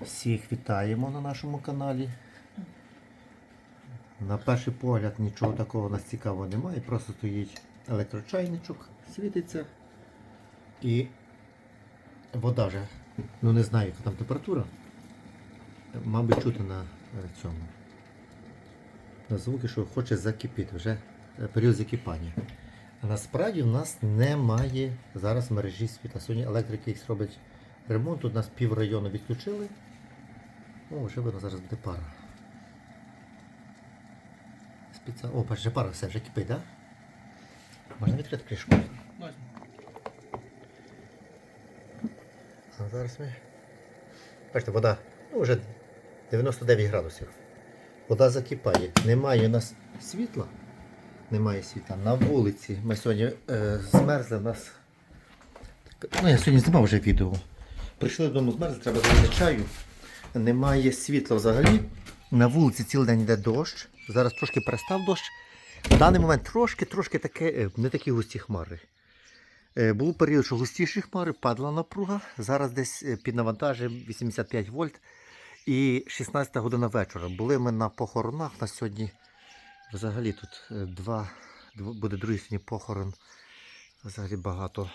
Всіх вітаємо на нашому каналі. На перший погляд нічого такого у нас цікавого немає, просто стоїть електрочайничок, світиться і вода вже, ну не знаю, яка там температура. Мабуть, чути на е, цьому. На звуки, що хоче закипіти, вже е, період закипання. А насправді в нас немає зараз мережі світла. Сьогодні електрики робить ремонт. Тут нас пів району відключили. О, вже видно, зараз буде пара. Спеціально. О, бачите, пара все вже кипить, так? Да? Можна відкрити кришку. Можна. А зараз ми. Бачите, вода ну, вже 99 градусів. Вода закипає. Немає у нас світла. Немає світла. На вулиці ми сьогодні е, змерзли у нас. Ну, я сьогодні знімав вже відео. Прийшли додому змерзли, треба зробити чаю. Немає світла взагалі. На вулиці цілий день йде дощ. Зараз трошки перестав дощ. В даний момент трошки, трошки таке, е, не такі густі хмари. Е, Був період, що густіші хмари, падала напруга. Зараз десь е, під навантаженням 85 вольт. І 16 година вечора. Були ми на похоронах. На сьогодні взагалі тут два, буде другий сьогодні похорон. Взагалі багато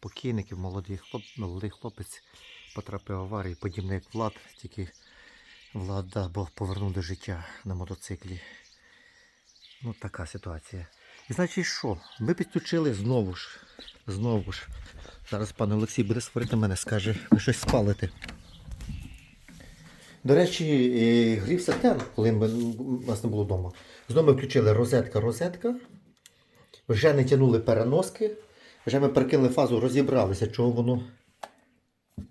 покійників, молодий, хлоп, молодий хлопець потрапив в аварію, подібний як Влад, тільки Влад да, Бог повернув до життя на мотоциклі. Ну, така ситуація. І значить що? Ми підключили знову ж. Знову ж. Зараз пан Олексій буде сварити мене, скаже, ви щось спалите. До речі, грівся тен, коли ми, нас не було вдома. Знову ми включили розетка, розетка. Вже не тягнули переноски. Вже ми перекинули фазу, розібралися, чого воно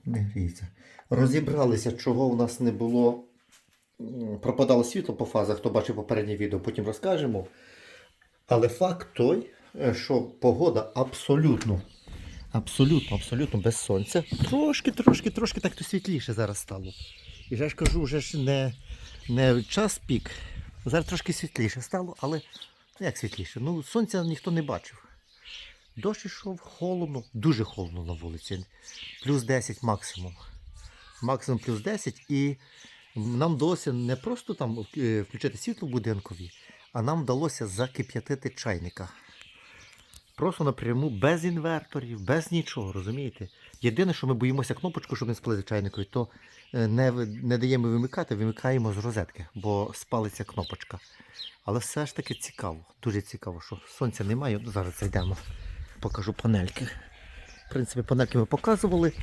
не гріється. Розібралися, чого у нас не було. Пропадало світло по фазах, хто бачив попереднє відео, потім розкажемо. Але факт той, е, що погода абсолютно, абсолютно, абсолютно без сонця. Трошки, трошки, трошки так то світліше зараз стало. І вже ж кажу, вже ж не, не час пік. Зараз трошки світліше стало, але ну, як світліше? Ну, сонця ніхто не бачив. Дощ ішов холодно, дуже холодно на вулиці. Плюс 10 максимум. Максимум плюс 10 і нам вдалося не просто там е, включити світло будинкові, а нам вдалося закип'ятити чайника. Просто напряму, без інверторів, без нічого, розумієте? Єдине, що ми боїмося кнопочку, щоб не спалити чайникові, то е, не, не даємо вимикати, вимикаємо з розетки, бо спалиться кнопочка. Але все ж таки цікаво, дуже цікаво, що сонця немає. Зараз зайдемо, покажу панельки. В принципі, панельки ми показували.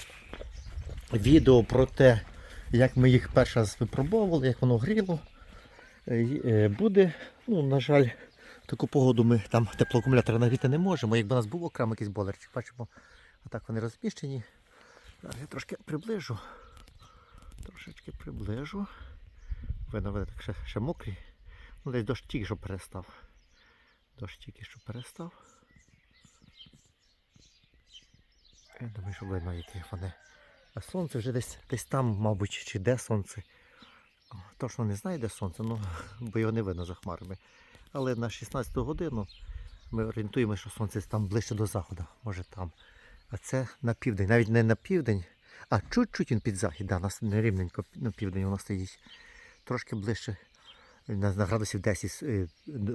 Відео про те, як ми їх перший раз випробовували, як воно гріло. Е, е, Буде, ну, на жаль, таку погоду ми там теплоакумулятори нагріти не можемо. Якби у нас був окремо якийсь бойлерчик, бачимо, отак вони розміщені. Зараз я трошки приближу. Трошечки приближу. Видно, видно, так ще, ще мокрі. Ну, десь дощ тільки що перестав. Дощ тільки що перестав. Я думаю, що видно, які вони. А сонце вже десь, десь там, мабуть, чи де сонце. Точно не знаю, де сонце, ну, бо його не видно за хмарами. Але на 16 годину ми орієнтуємося, що сонце там ближче до заходу, може там. А це на південь, навіть не на південь, а чуть-чуть він під захід, да, у нас не рівненько на південь воно стоїть. Трошки ближче на, на градусів 10 е,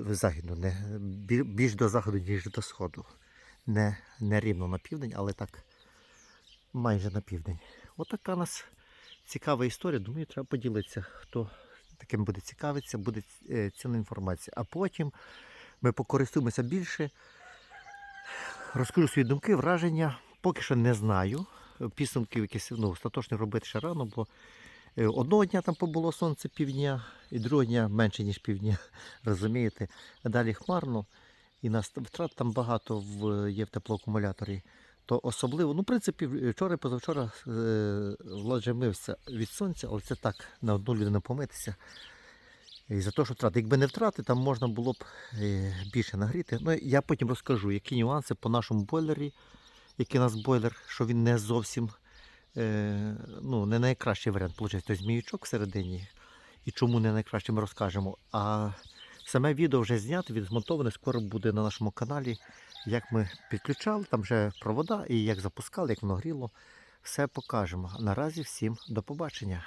західно, не, більш до заходу, ніж до сходу. Не, не рівно на південь, але так майже на південь. Отака у нас цікава історія. Думаю, треба поділитися. Хто таким буде цікавитися, буде е, ціна інформація. А потім ми покористуємося більше. Розкажу свої думки, враження. Поки що не знаю. Підсумки якісь ну, остаточно робити ще рано, бо е, одного дня там побуло сонце півдня, і другого дня менше, ніж півдня. Розумієте? А далі хмарно, і нас втрат там багато в, є в теплоакумуляторі. То особливо, ну, в принципі, вчора і позавчора е, мився від сонця, але це так, на одну людину помитися. І за те, що втрати. Якби не втрати, там можна було б е, більше нагріти. Ну, я потім розкажу, які нюанси по нашому бойлері, який у нас бойлер, що він не зовсім е, ну, не найкращий варіант. Получається, той зміючок всередині. І чому не найкраще, ми розкажемо. А саме відео вже знято, відзмонтоване, скоро буде на нашому каналі, як ми підключали, там вже провода і як запускали, як воно гріло. Все покажемо. Наразі всім до побачення.